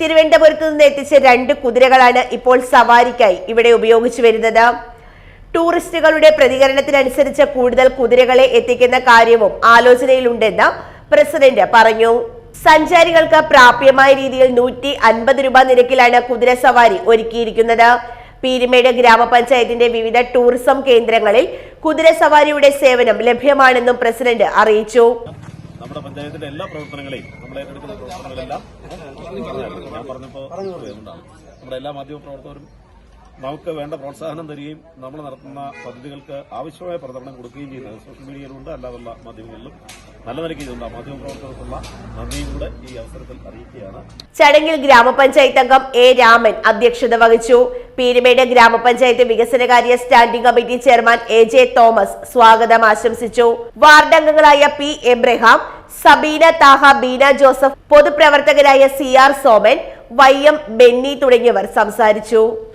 തിരുവനന്തപുരത്ത് നിന്ന് എത്തിച്ച രണ്ട് കുതിരകളാണ് ഇപ്പോൾ സവാരിക്കായി ഇവിടെ ഉപയോഗിച്ചു വരുന്നത്. ടൂറിസ്റ്റുകളുടെ പ്രതികരണത്തിനനുസരിച്ച് കൂടുതൽ കുതിരകളെ എത്തിക്കുന്ന കാര്യവും ആലോചനയിലുണ്ടെന്ന് പ്രസിഡന്റ് പറഞ്ഞു. സഞ്ചാരികൾക്ക് പ്രാപ്യമായ രീതിയിൽ നൂറ്റി അൻപത് രൂപ നിരക്കിലാണ് കുതിര സവാരി ഒരുക്കിയിരിക്കുന്നത്. പീരുമേട് ഗ്രാമപഞ്ചായത്തിന്റെ വിവിധ ടൂറിസം കേന്ദ്രങ്ങളിൽ കുതിര സവാരിയുടെ സേവനം ലഭ്യമാണെന്നും പ്രസിഡന്റ് അറിയിച്ചു. നമ്മുടെ പഞ്ചായത്തിന്റെ എല്ലാ പ്രവർത്തനങ്ങളെയും നമ്മൾ ഏറ്റെടുക്കുന്ന പ്രവർത്തനങ്ങളെല്ലാം ഞാൻ പറഞ്ഞപ്പോൾ നമ്മുടെ എല്ലാ മാധ്യമ പ്രവർത്തകരും നമുക്ക് വേണ്ട പ്രോത്സാഹനം തരികയും നമ്മൾ നടത്തുന്ന പദ്ധതികൾക്ക് ആവശ്യമായ പ്രചരണം കൊടുക്കുകയും ചെയ്യുന്നത് സോഷ്യൽ മീഡിയയിലുണ്ട് അല്ലാതുള്ള മാധ്യമങ്ങളിലും. നല്ല നിലയ്ക്ക് ഇതുണ്ട്. മാധ്യമ പ്രവർത്തകർക്കുള്ള നന്ദിയും കൂടെ ഈ അവസരത്തിൽ അറിയിക്കുകയാണ്. ചടങ്ങിൽ ഗ്രാമപഞ്ചായത്ത് അംഗം എ രാമൻ അധ്യക്ഷത വഹിച്ചു. പീരുമേട് ഗ്രാമപഞ്ചായത്ത് വികസനകാര്യ standing committee chairman A J Thomas സ്വാഗതം ആശംസിച്ചു. വാർഡംഗങ്ങളായ P Abraham Sabeena Thaha Beena Joseph പൊതുപ്രവർത്തകരായ C R Soman Y M Benny തുടങ്ങിയവർ സംസാരിച്ചു.